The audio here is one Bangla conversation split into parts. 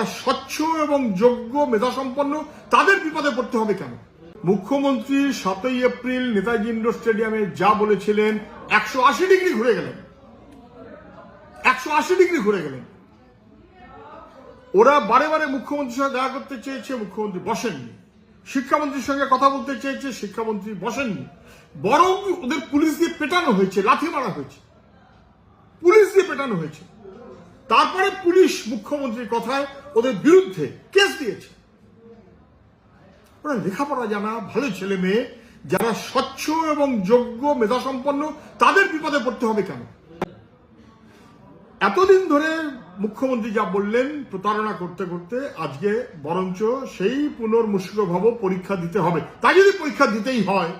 যারা স্বচ্ছ এবং যোগ্য, মেধাসম্পন্ন, তাদের বিপদে পড়তে হবে কেন? মুখ্যমন্ত্রী সাতই এপ্রিল নেতাজি ইন্ডোর স্টেডিয়ামে যা বলেছিলেন, একশো আশি ডিগ্রি ঘুরে গেলেন। একশো আশি ডিগ্রি ঘুরে গেলেন। ওরা বারে বারে মুখ্যমন্ত্রীর সঙ্গে দেখা করতে চেয়েছে, মুখ্যমন্ত্রী বসেননি। শিক্ষামন্ত্রীর সঙ্গে কথা বলতে চেয়েছে, শিক্ষামন্ত্রী বসেননি। বরং ওদের পুলিশ দিয়ে পেটানো হয়েছে, লাথি মারা হয়েছে। পুলিশ দিয়ে পেটানো হয়েছে। তারপরে পুলিশ মুখ্যমন্ত্রীর কথায় ওদের বিরুদ্ধে কেস দিয়েছে। ওরা লেখাপড়া জানা, ভালো ছেলে মেয়ে, যারা স্বচ্ছ এবং যোগ্য, মেধাসম্পন্ন, তাদের বিপদে পড়তে হবে কেন? এতদিন ধরে মুখ্যমন্ত্রী যা বললেন প্রতারণা করতে করতে আজকে বরঞ্চ সেই পুনর্মুষ্কভাব পরীক্ষা দিতে হবে। তাই যদি পরীক্ষা দিতেই হয়,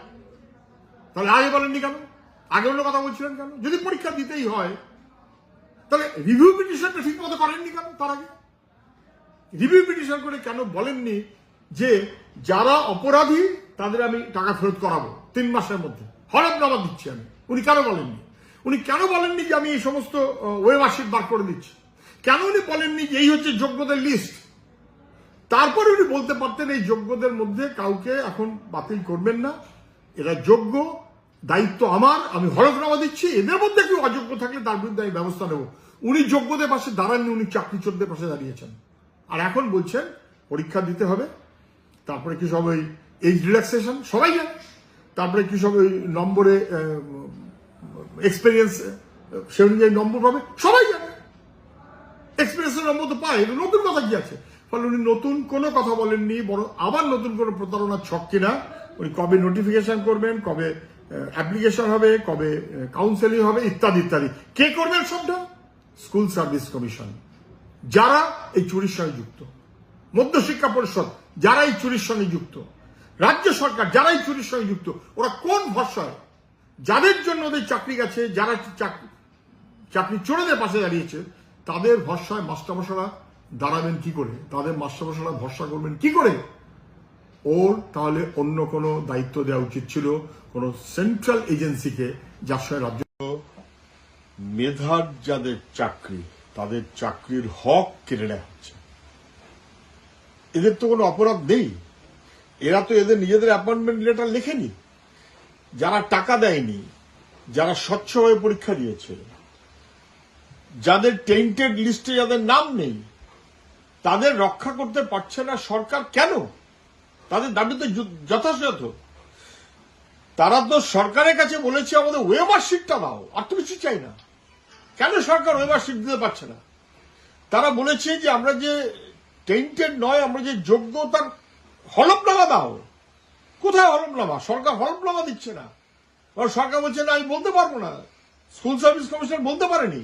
তাহলে আগে বলেননি কেন? আগে অন্য কথা বলছিলেন কেন? যদি পরীক্ষা দিতেই হয় তাহলে রিভিউ পিটিশনটা ঠিক মতো করেননি কেন তার আগে? রিভিউ পিটিশন করে কেন বলেননি যে যারা অপরাধী তাদের আমি টাকা ফেরত করাবো তিন মাসের মধ্যে? হরফ হরফনামা দিচ্ছি আমি। উনি কেন বলেননি? উনি কেন বলেননি যে আমি এই সমস্ত ওয়ে মার্কশিট বার করে দিচ্ছি? কেন উনি বলেননি যে এই হচ্ছে যোগ্যদের লিস্ট তারপরে উনি বলতে পারতেন এই যোগ্যদের মধ্যে কাউকে এখন বাতিল করবেন না। এরা যোগ্য দায়িত্ব আমার, আমি হরফনামা দিচ্ছি, এদের মধ্যে কেউ অযোগ্য থাকলে তার বিরুদ্ধে আমি ব্যবস্থা নেব। উনি যোগ্যদের পাশে দাঁড়াননি, উনি চাকরি চোরদের পাশে দাঁড়িয়েছেন। আর এখন বলছেন, পরীক্ষা দিতে হবে, তারপরে কি সব ওই এজ রিল্যাক্সেশন সবাই জানে। তারপরে কি সব ওই নম্বরে এক্সপিরিয়েন্স সে অনুযায়ী নম্বর পাবে, সবাই জানে। এক্সপিরিয়েন্সের নম্বর তো পায় নতুন কথা কি আছে? ফলে উনি নতুন কোনো কথা বলেননি বড় আবার নতুন কোনো প্রতারণার ছক কিনা, উনি কবে নোটিফিকেশন করবেন, কবে অ্যাপ্লিকেশন হবে, কবে কাউন্সেলিং হবে, ইত্যাদি ইত্যাদি। কে করবেন সবটা? স্কুল সার্ভিস কমিশন যারা এই চুরির সঙ্গে যুক্ত। মধ্যশিক্ষা পরিষদ, যারা এই চুরির সঙ্গে যুক্ত। রাজ্য সরকার, যারা এই চুরির সঙ্গে যুক্ত। ওরা কোন ভরসায়? যাদের জন্য ওদের চাকরি গেছে, যারা চাকরি চাকরি চোরেদের পাশে দাঁড়িয়েছে, তাদের ভরসায় মাস্টারমশারা দাঁড়াবেন কি করে? তাদের মাস্টারমশারা ভরসা করবেন কি করে? ওর তাহলে অন্য কোনো দায়িত্ব দেওয়া উচিত ছিল কোনো সেন্ট্রাল এজেন্সিকে যার সঙ্গে রাজ্য মেধার যাদের চাকরি, তাদের চাকরির হক কেড়ে নেওয়া হচ্ছে। এদের তো কোনো অপরাধ নেই। এরা তো এদের নিজেদের অ্যাপয়েন্টমেন্ট লেটার লেখেনি। যারা টাকা দেয়নি, যারা স্বচ্ছভাবে পরীক্ষা দিয়েছে, যাদের টেন্টেড লিস্টে যাদের নাম নেই, তাদের রক্ষা করতে পারছে না সরকার কেন? তাদের দাবি তো যথাযথ। তারা তো সরকারের কাছে বলেছে আমাদের ওয়েবার শিটটা দাও, আর তো কিছু চাই না। কেন সরকার ওয়েবার শিট দিতে পারছে না? তারা বলেছে যে আমরা যে টেন্টেড নয়, আমরা যে যোগ্যতার হলফনামা দাও। কোথায় হলফনামা? সরকার হলফনামা দিচ্ছে না। সরকার বলছে, না, আমি বলতে পারব না। স্কুল সার্ভিস কমিশন বলতে পারেনি।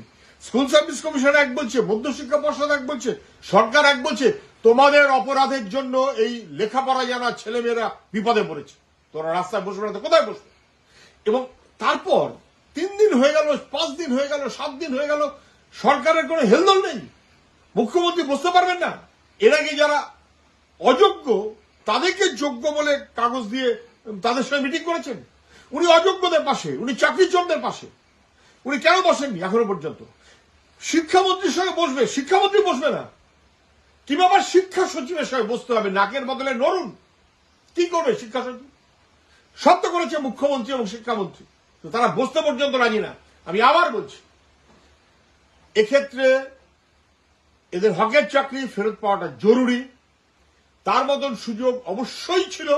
স্কুল সার্ভিস কমিশন এক বলছে, মধ্যশিক্ষা পর্ষদ এক বলছে, সরকার এক বলছে তোমাদের অপরাধের জন্য এই লেখাপড়া জানা ছেলেমেয়েরা বিপদে পড়েছে। তোরা রাস্তায় বসবে না কোথায় বসবে? এবং তারপর তিন দিন হয়ে গেল, পাঁচ দিন হয়ে গেল, সাত দিন হয়ে গেল, সরকারের কোনো হেলদল নেই। মুখ্যমন্ত্রী বুঝতে পারবেন না। এর আগে যারা অযোগ্য, তাদেরকে যোগ্য বলে কাগজ দিয়ে তাদের সঙ্গে মিটিং করেছেন। উনি অযোগ্যদের পাশে, উনি চাকরি চোরদের পাশে। উনি কেন বসেননি এখনও পর্যন্ত? শিক্ষামন্ত্রীর সঙ্গে বসবে, শিক্ষামন্ত্রী বসবে না। আবার শিক্ষা সচিবের সঙ্গে বসতে হবে? নাকের বদলে নরুন কি করবে শিক্ষা সচিব? তো করেছে মুখ্যমন্ত্রী এবং শিক্ষামন্ত্রী। তো তারা বসতে পর্যন্ত রাজি না। আমি আবার বলছি, এক্ষেত্রে এদের হকের চাকরি ফেরত পাওয়াটা জরুরি। তার মতন সুযোগ অবশ্যই ছিল।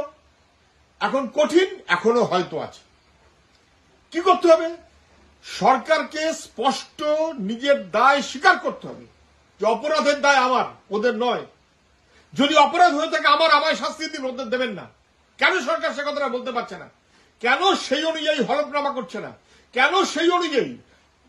এখন কঠিন, এখনও হয়তো আছে। কি করতে হবে? সরকারকে স্পষ্ট নিজের দায় স্বীকার করতে হবে। যে অপরাধের দায় আমার, ওদের নয়। যদি অপরাধ হয়ে থাকে, আমার আমায় শাস্তি দিন, ওদের দেবেন না। কেন সরকার সে কথাটা বলতে পারছে না? কেন সেই অনুযায়ী হলফনামা করছে না? কেন সেই অনুযায়ী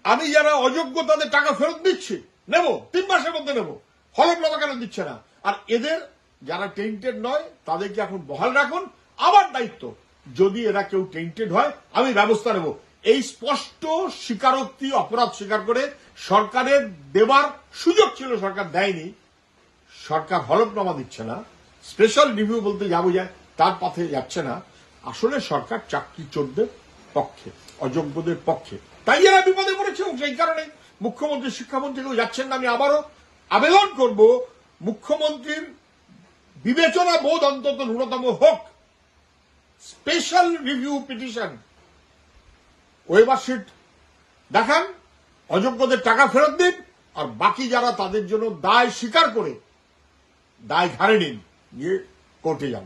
আমি যারা অযোগ্য তাদের টাকা ফেরত দিচ্ছি, নেব, তিন মাসের মধ্যে নেব। হলফনামা কেন দিচ্ছে না? আর এদের যারা টেন্টেড নয়, তাদেরকে এখন বহাল রাখুন। আমার দায়িত্ব, যদি এরা কেউ টেন্টেড হয়, আমি ব্যবস্থা নেব। এই স্পষ্ট স্বীকারোক্তি, অপরাধ স্বীকার করে সরকারের দেবার সুযোগ ছিল, সরকার দেয়নি। সরকার হলফনামা দিচ্ছে না। স্পেশাল রিভিউ বলতে যা বোঝায় তার পথে যাচ্ছে না। আসলে সরকার চাকরি চোরদের পক্ষে, অযোগ্যদের পক্ষে। তাই এরা বিপদে পড়েছে সেই কারণে মুখ্যমন্ত্রী শিক্ষামন্ত্রী কেউ যাচ্ছেন না। আমি আবারও আবেদন করব, মুখ্যমন্ত্রীর বিবেচনা বোধ অন্তত ন্যূনতম হোক। স্পেশাল রিভিউ পিটিশন ওয়েবার শিট দেখান, অযোগ্যদের টাকা ফেরত দিন, আর বাকি যারা তাদের জন্য দায় স্বীকার করে, দায় ঘাড়ে নিন গিয়ে কোর্টে যান।